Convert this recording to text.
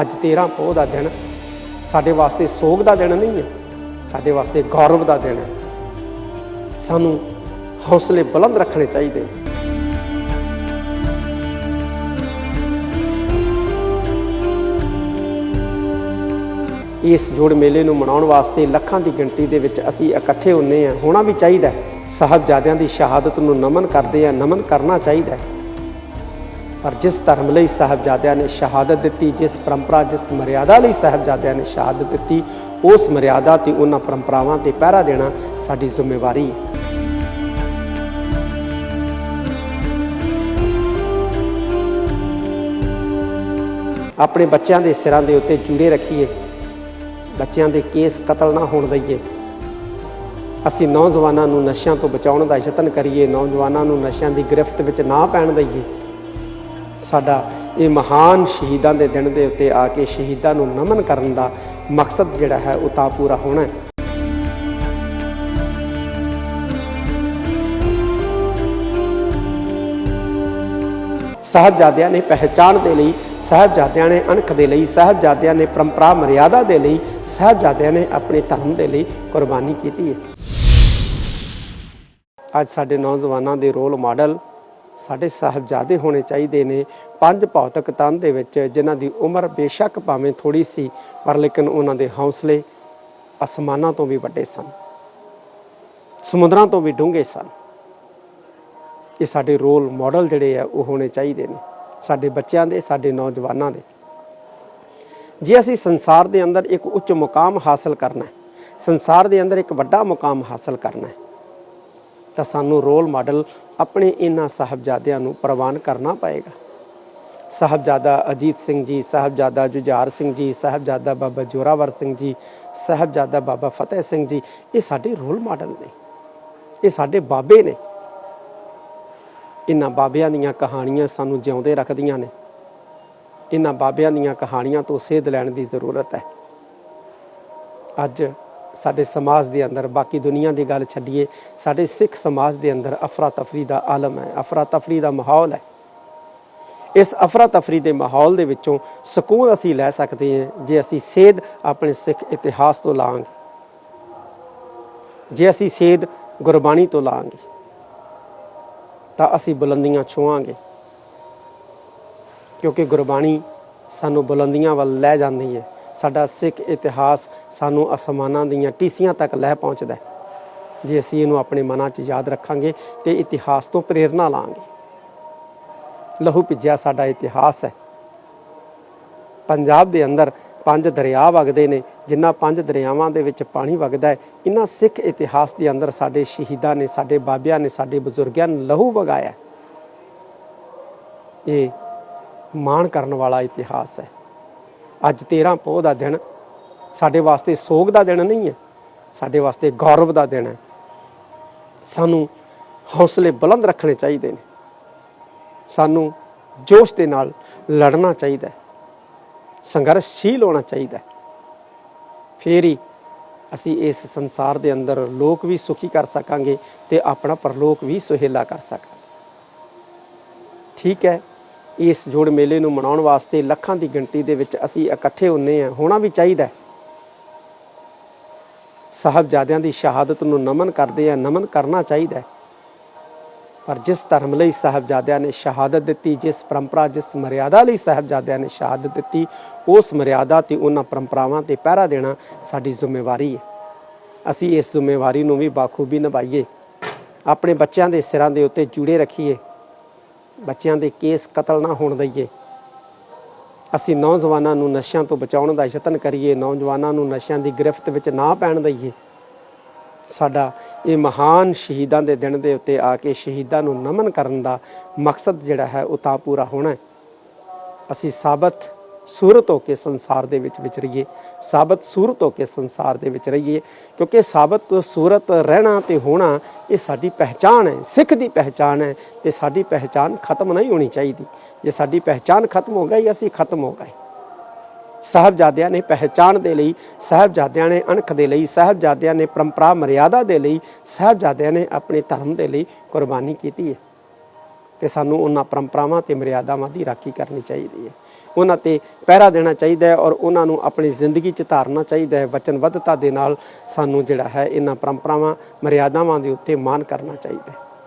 ਅੱਜ 13 ਪੋਹ ਦਾ ਦਿਨ ਸਾਡੇ ਵਾਸਤੇ ਸੋਗ ਦਾ ਦਿਨ ਨਹੀਂ ਹੈ, ਸਾਡੇ ਵਾਸਤੇ ਗੌਰਵ ਦਾ ਦਿਨ ਹੈ। ਸਾਨੂੰ ਹੌਸਲੇ ਬੁਲੰਦ ਰੱਖਣੇ ਚਾਹੀਦੇ ਨੇ। ਇਸ ਜੋੜ ਮੇਲੇ ਨੂੰ ਮਨਾਉਣ ਵਾਸਤੇ ਲੱਖਾਂ ਦੀ ਗਿਣਤੀ ਦੇ ਵਿੱਚ ਅਸੀਂ ਇਕੱਠੇ ਹੁੰਨੇ ਆ ਹੋਣਾ ਵੀ ਚਾਹੀਦਾ ਸਾਹਿਬਜ਼ਾਦਿਆਂ ਦੀ ਸ਼ਹਾਦਤ ਨੂੰ ਨਮਨ ਕਰਦੇ ਆ ਨਮਨ ਕਰਨਾ ਚਾਹੀਦਾ ਪਰ ਜਿਸ ਧਰਮ ਲਈ ਸਾਹਿਬਜ਼ਾਦਿਆਂ ਨੇ ਸ਼ਹਾਦਤ ਦਿੱਤੀ, ਜਿਸ ਪਰੰਪਰਾ, ਜਿਸ ਮਰਿਆਦਾ ਲਈ ਸਾਹਿਬਜ਼ਾਦਿਆਂ ਨੇ ਸ਼ਹਾਦਤ ਦਿੱਤੀ, ਉਸ ਮਰਿਆਦਾ ਤੇ ਉਹਨਾਂ ਪਰੰਪਰਾਵਾਂ ਤੇ ਪਹਿਰਾ ਦੇਣਾ ਸਾਡੀ ਜ਼ਿੰਮੇਵਾਰੀ ਹੈ। ਆਪਣੇ ਬੱਚਿਆਂ ਦੇ ਸਿਰਾਂ ਦੇ ਉੱਤੇ ਜੂੜੇ ਰੱਖੀਏ। ਬੱਚਿਆਂ ਦੇ ਕੇਸ ਕਤਲ ਨਾ ਹੋਣ ਦਈਏ। ਅਸੀਂ ਨੌਜਵਾਨਾਂ ਨੂੰ ਨਸ਼ਿਆਂ ਤੋਂ ਬਚਾਉਣ ਦਾ ਯਤਨ ਕਰੀਏ, ਨੌਜਵਾਨਾਂ ਨੂੰ ਨਸ਼ਿਆਂ ਦੀ ਗ੍ਰਿਫਤ ਵਿੱਚ ਨਾ ਪੈਣ ਦਈਏ। ਸਾਡਾ ਇਹ ਮਹਾਨ ਸ਼ਹੀਦਾਂ ਦੇ ਦਿਨ ਦੇ ਉੱਤੇ ਆ ਕੇ ਸ਼ਹੀਦਾਂ ਨੂੰ ਨਮਨ ਕਰਨ ਦਾ ਮਕਸਦ ਜਿਹੜਾ ਹੈ, ਉਹ ਤਾਂ ਪੂਰਾ ਹੋਣਾ ਹੈ। ਸਾਹਿਬਜ਼ਾਦਿਆਂ ਨੇ ਪਹਿਚਾਣ ਦੇ ਲਈ, ਸਾਹਿਬਜ਼ਾਦਿਆਂ ਨੇ ਅਣਖ ਦੇ ਲਈ, ਸਾਹਿਬਜ਼ਾਦਿਆਂ ਨੇ ਪਰੰਪਰਾ ਮਰਿਆਦਾ ਦੇ ਲਈ, ਸਾਹਿਬਜ਼ਾਦਿਆਂ ਨੇ ਆਪਣੇ ਧਰਮ ਦੇ ਲਈ ਕੁਰਬਾਨੀ ਕੀਤੀ ਹੈ। ਅੱਜ ਸਾਡੇ ਨੌਜਵਾਨਾਂ ਦੇ ਰੋਲ ਮਾਡਲ ਸਾਡੇ ਸਾਹਿਬਜ਼ਾਦੇ ਹੋਣੇ ਚਾਹੀਦੇ ਨੇ। ਪੰਜ ਭੌਤਿਕ ਤਨ ਦੇ ਵਿੱਚ ਜਿਨ੍ਹਾਂ ਦੀ ਉਮਰ ਬੇਸ਼ੱਕ ਭਾਵੇਂ ਥੋੜੀ ਸੀ, ਪਰ ਲੇਕਿਨ ਉਹਨਾਂ ਦੇ ਹੌਸਲੇ ਅਸਮਾਨਾਂ ਤੋਂ ਵੀ ਵੱਡੇ ਸਨ। ਸਮੁੰਦਰਾਂ ਤੋਂ ਵੀ ਡੂੰਘੇ ਸਨ। ਇਹ ਸਾਡੇ ਰੋਲ ਮਾਡਲ ਜਿਹੜੇ ਆ, ਉਹ ਹੋਣੇ ਚਾਹੀਦੇ ਨੇ। ਸਾਡੇ ਬੱਚਿਆਂ ਦੇ, ਸਾਡੇ ਨੌਜਵਾਨਾਂ ਦੇ। ਜੇ ਅਸੀਂ ਸੰਸਾਰ ਦੇ ਅੰਦਰ ਇੱਕ ਉੱਚ ਮੁਕਾਮ ਹਾਸਲ ਕਰਨਾ ਹੈ, ਸੰਸਾਰ ਦੇ ਅੰਦਰ ਇੱਕ ਵੱਡਾ ਮੁਕਾਮ ਹਾਸਲ ਕਰਨਾ ਹੈ ਤਾਂ ਸਾਨੂੰ ਰੋਲ ਮਾਡਲ ਆਪਣੇ ਇਹਨਾਂ ਸਾਹਿਬਜ਼ਾਦਿਆਂ ਨੂੰ ਪ੍ਰਵਾਨ ਕਰਨਾ ਪਏਗਾ। ਸਾਹਿਬਜ਼ਾਦਾ ਅਜੀਤ ਸਿੰਘ ਜੀ, ਸਾਹਿਬਜ਼ਾਦਾ ਜੁਝਾਰ ਸਿੰਘ ਜੀ, ਸਾਹਿਬਜ਼ਾਦਾ ਬਾਬਾ ਜੋਰਾਵਰ ਸਿੰਘ ਜੀ, ਸਾਹਿਬਜ਼ਾਦਾ ਬਾਬਾ ਫਤਿਹ ਸਿੰਘ ਜੀ, ਇਹ ਸਾਡੇ ਰੋਲ ਮਾਡਲ ਨੇ। ਇਹ ਸਾਡੇ ਬਾਬੇ ਨੇ। ਇਹਨਾਂ ਬਾਬਿਆਂ ਦੀਆਂ ਕਹਾਣੀਆਂ ਸਾਨੂੰ ਜਿਉਂਦੇ ਰੱਖਦੀਆਂ ਨੇ। ਇਹਨਾਂ ਬਾਬਿਆਂ ਦੀਆਂ ਕਹਾਣੀਆਂ ਤੋਂ ਸੇਧ ਲੈਣ ਦੀ ਜ਼ਰੂਰਤ ਹੈ। ਅੱਜ ਸਾਡੇ ਸਮਾਜ ਦੇ ਅੰਦਰ, ਬਾਕੀ ਦੁਨੀਆ ਦੀ ਗੱਲ ਛੱਡੀਏ, ਸਾਡੇ ਸਿੱਖ ਸਮਾਜ ਦੇ ਅੰਦਰ ਅਫਰਾ ਤਫਰੀ ਦਾ ਆਲਮ ਹੈ ਅਫਰਾ ਤਫਰੀ ਦਾ ਮਾਹੌਲ ਹੈ। ਇਸ ਅਫਰਾ ਤਫਰੀ ਦੇ ਮਾਹੌਲ ਦੇ ਵਿੱਚੋਂ ਸਕੂਨ ਅਸੀਂ ਲੈ ਸਕਦੇ ਹਾਂ ਜੇ ਅਸੀਂ ਸੇਧ ਆਪਣੇ ਸਿੱਖ ਇਤਿਹਾਸ ਤੋਂ ਲਾਂਗੇ। ਜੇ ਅਸੀਂ ਸੇਧ ਗੁਰਬਾਣੀ ਤੋਂ ਲਾਂਗੇ, ਤਾਂ ਅਸੀਂ ਬੁਲੰਦੀਆਂ ਛੂਵਾਂਗੇ। ਕਿਉਂਕਿ ਗੁਰਬਾਣੀ ਸਾਨੂੰ ਬੁਲੰਦੀਆਂ ਵੱਲ ਲੈ ਜਾਂਦੀ ਹੈ। ਸਾਡਾ ਸਿੱਖ ਇਤਿਹਾਸ ਸਾਨੂੰ ਅਸਮਾਨਾਂ ਦੀਆਂ ਟੀਸੀਆਂ ਤੱਕ ਲੈ ਪਹੁੰਚਦਾ ਹੈ। ਜੇ ਅਸੀਂ ਇਹਨੂੰ ਆਪਣੇ ਮਨਾਂ 'ਚ ਯਾਦ ਰੱਖਾਂਗੇ ਤੇ ਇਤਿਹਾਸ ਤੋਂ ਪ੍ਰੇਰਣਾ ਲਾਂਗੇ। ਲਹੂ ਭਿੱਜਿਆ ਸਾਡਾ ਇਤਿਹਾਸ ਹੈ। ਪੰਜਾਬ ਦੇ ਅੰਦਰ ਪੰਜ ਦਰਿਆ ਵਗਦੇ ਨੇ, ਜਿਨ੍ਹਾਂ ਪੰਜ ਦਰਿਆਵਾਂ ਦੇ ਵਿੱਚ ਪਾਣੀ ਵਗਦਾ ਹੈ। ਇਹਨਾਂ ਸਿੱਖ ਇਤਿਹਾਸ ਦੇ ਅੰਦਰ ਸਾਡੇ ਸ਼ਹੀਦਾਂ ਨੇ, ਸਾਡੇ ਬਾਬਿਆਂ ਨੇ, ਸਾਡੇ ਬਜ਼ੁਰਗਾਂ ਨੇ ਲਹੂ ਵਗਾਇਆ ਇਹ ਮਾਣ ਕਰਨ ਵਾਲਾ ਇਤਿਹਾਸ ਹੈ। ਅੱਜ 13 ਪੋਹ ਦਾ ਦਿਨ ਸਾਡੇ ਵਾਸਤੇ ਸੋਗ ਦਾ ਦਿਨ ਨਹੀਂ ਹੈ, ਸਾਡੇ ਵਾਸਤੇ ਗੌਰਵ ਦਾ ਦਿਨ ਹੈ। ਸਾਨੂੰ ਹੌਸਲੇ ਬੁਲੰਦ ਰੱਖਣੇ ਚਾਹੀਦੇ ਨੇ। ਸਾਨੂੰ ਜੋਸ਼ ਦੇ ਨਾਲ ਲੜਨਾ ਚਾਹੀਦਾ ਹੈ। ਸੰਘਰਸ਼ਸ਼ੀਲ ਹੋਣਾ ਚਾਹੀਦਾ ਹੈ। ਫੇਰ ਹੀ ਅਸੀਂ ਇਸ ਸੰਸਾਰ ਦੇ ਅੰਦਰ ਲੋਕ ਵੀ ਸੁਖੀ ਕਰ ਸਕਾਂਗੇ ਤੇ ਆਪਣਾ ਪਰਲੋਕ ਵੀ ਸੁਹੇਲਾ ਕਰ ਸਕਾਂਗੇ। ਠੀਕ ਹੈ ਇਸ ਜੋੜ ਮੇਲੇ ਨੂੰ ਮਨਾਉਣ ਵਾਸਤੇ ਲੱਖਾਂ ਦੀ ਗਿਣਤੀ ਦੇ ਵਿੱਚ ਅਸੀਂ ਇਕੱਠੇ ਹੁੰਨੇ ਆ। ਹੋਣਾ ਵੀ ਚਾਹੀਦਾ ਸਾਹਿਬਜ਼ਾਦਿਆਂ ਦੀ ਸ਼ਹਾਦਤ ਨੂੰ ਨਮਨ ਕਰਦੇ ਆ, ਨਮਨ ਕਰਨਾ ਚਾਹੀਦਾ ਪਰ ਜਿਸ ਧਰਮ ਲਈ ਸਾਹਿਬਜ਼ਾਦਿਆਂ ਨੇ ਸ਼ਹਾਦਤ ਦਿੱਤੀ, ਜਿਸ ਪਰੰਪਰਾ, ਜਿਸ ਮਰਿਆਦਾ ਲਈ ਸਾਹਿਬਜ਼ਾਦਿਆਂ ਨੇ ਸ਼ਹਾਦਤ ਦਿੱਤੀ, ਉਸ ਮਰਿਆਦਾ ਤੇ ਉਹਨਾਂ ਪਰੰਪਰਾਵਾਂ ਤੇ ਪਹਿਰਾ ਦੇਣਾ ਸਾਡੀ ਜ਼ਿੰਮੇਵਾਰੀ ਹੈ। ਅਸੀਂ ਇਸ ਜ਼ਿੰਮੇਵਾਰੀ ਨੂੰ ਵੀ ਬਾਖੂਬੀ ਨਿਭਾਈਏ। ਆਪਣੇ ਬੱਚਿਆਂ ਦੇ ਸਿਰਾਂ ਦੇ ਉੱਤੇ ਜੂੜੇ ਰੱਖੀਏ। ਬੱਚਿਆਂ ਦੇ ਕੇਸ ਕਤਲ ਨਾ ਹੋਣ ਦਈਏ। ਅਸੀਂ ਨੌਜਵਾਨਾਂ ਨੂੰ ਨਸ਼ਿਆਂ ਤੋਂ ਬਚਾਉਣ ਦਾ ਯਤਨ ਕਰੀਏ, ਨੌਜਵਾਨਾਂ ਨੂੰ ਨਸ਼ਿਆਂ ਦੀ ਗ੍ਰਿਫਤ ਵਿੱਚ ਨਾ ਪੈਣ ਦਈਏ। ਸਾਡਾ ਇਹ ਮਹਾਨ ਸ਼ਹੀਦਾਂ ਦੇ ਦਿਨ ਦੇ ਉੱਤੇ ਆ ਕੇ ਸ਼ਹੀਦਾਂ ਨੂੰ ਨਮਨ ਕਰਨ ਦਾ ਮਕਸਦ ਜਿਹੜਾ ਹੈ, ਉਹ ਤਾਂ ਪੂਰਾ ਹੋਣਾ ਹੈ। ਅਸੀਂ ਸਾਬਤ ਸੂਰਤ ਹੋ ਕੇ ਸੰਸਾਰ ਦੇ ਵਿੱਚ ਵਿਚਰੀਏ ਸਾਬਤ ਸੂਰਤ ਹੋ ਕੇ ਸੰਸਾਰ ਦੇ ਵਿੱਚ ਰਹੀਏ, ਕਿਉਂਕਿ ਸਾਬਤ ਸੂਰਤ ਰਹਿਣਾ ਤੇ ਹੋਣਾ, ਇਹ ਸਾਡੀ ਪਹਿਚਾਨ ਹੈ, ਸਿੱਖ ਦੀ ਪਹਿਚਾਨ ਹੈ, ਤੇ ਸਾਡੀ ਪਹਿਚਾਨ ਖਤਮ ਨਹੀਂ ਹੋਣੀ ਚਾਹੀਦੀ। ਜੇ ਸਾਡੀ ਪਹਿਚਾਨ ਖਤਮ ਹੋ ਗਈ, ਅਸੀਂ ਖਤਮ ਹੋ ਗਏ। ਸਾਹਿਬਜ਼ਾਦਿਆਂ ਨੇ ਪਹਿਚਾਨ ਦੇ ਲਈ, ਸਾਹਿਬਜ਼ਾਦਿਆਂ ਨੇ ਅਣਖ ਦੇ ਲਈ, ਸਾਹਿਬਜ਼ਾਦਿਆਂ ਨੇ ਪਰੰਪਰਾ ਮਰਿਆਦਾ ਦੇ ਲਈ, ਸਾਹਿਬਜ਼ਾਦਿਆਂ ਨੇ ਆਪਣੇ ਧਰਮ ਦੇ ਲਈ ਕੁਰਬਾਨੀ ਕੀਤੀ ਹੈ। ਤੇ ਸਾਨੂੰ ਉਹਨਾਂ ਪਰੰਪਰਾਵਾਂ ਤੇ ਮਰਿਆਦਾਵਾਂ ਦੀ ਰਾਖੀ ਕਰਨੀ ਚਾਹੀਦੀ ਹੈ। ਉਹਨਾਂ ਤੇ ਪਹਿਰਾ ਦੇਣਾ ਚਾਹੀਦਾ ਹੈ ਔਰ ਉਹਨਾਂ ਨੂੰ ਆਪਣੀ ਜ਼ਿੰਦਗੀ 'ਚ ਧਾਰਨਾ ਚਾਹੀਦਾ ਹੈ, ਵਚਨਬੱਧਤਾ ਦੇ ਨਾਲ ਸਾਨੂੰ ਜਿਹੜਾ ਹੈ, ਇਹਨਾਂ ਪਰੰਪਰਾਵਾਂ, ਮਰਿਆਦਾਵਾਂ ਦੇ ਉੱਤੇ ਮਾਨ ਕਰਨਾ ਚਾਹੀਦਾ ਹੈ।